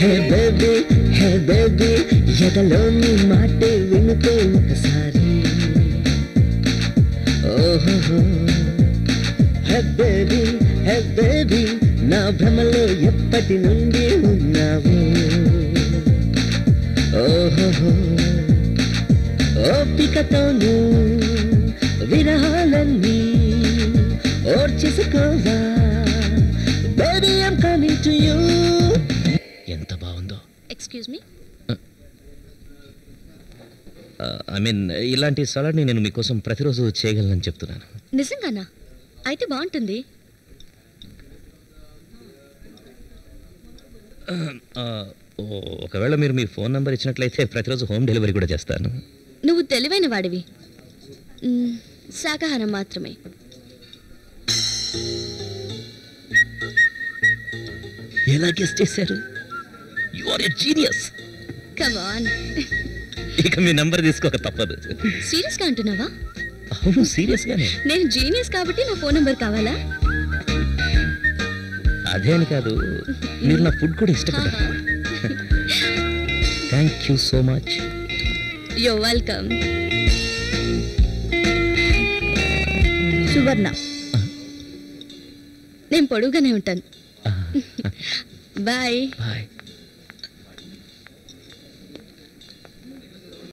Hey baby hey baby ఎదలోని మాటే వినుకో ఒకసారి ఓహో హే బేబీ హే బేబీ నా భ్రమలో ఎప్పటి నుండి ఉన్నావు ఓహో ఓపికతోను విరహాలన్నీ ఓర్చేసుకోవా ఐమ్ కమింగ్ టు యూ ఎంత బాగుందో ఎక్స్క్యూజ్ మీ ఐ మీన్ ఇలాంటి సలాడ్ని నేను మీకోసం ప్రతిరోజు చేయగలనని చెప్తున్నాను. నిజంగానా? అయితే బాగుంటుంది. ఒకవేళ మీరు మీ ఫోన్ నంబర్ ఇచ్చినట్లయితే ప్రతిరోజు హోమ్ డెలివరీ కూడా చేస్తాను. నువ్వు తెలివైన వాడివి. శాకాహారం మాత్రమే. ఎలా గెస్ట్ చేశారు? You are a genius come on ఇక మీ నంబర్ తీసుకోక తప్పదు. సీరియస్గా అంటున్నావా అవును సీరియస్గానే నేను జీనియస్ కాబట్టి నా ఫోన్ నెంబర్ కావాలా? అదే అని కాదు మీరు నా ఫుడ్ కూడా ఇష్టపడ్డారు thank you so much you're welcome Suvarna నేను పొడుగుగానే ఉంటాను. Bye. Bye.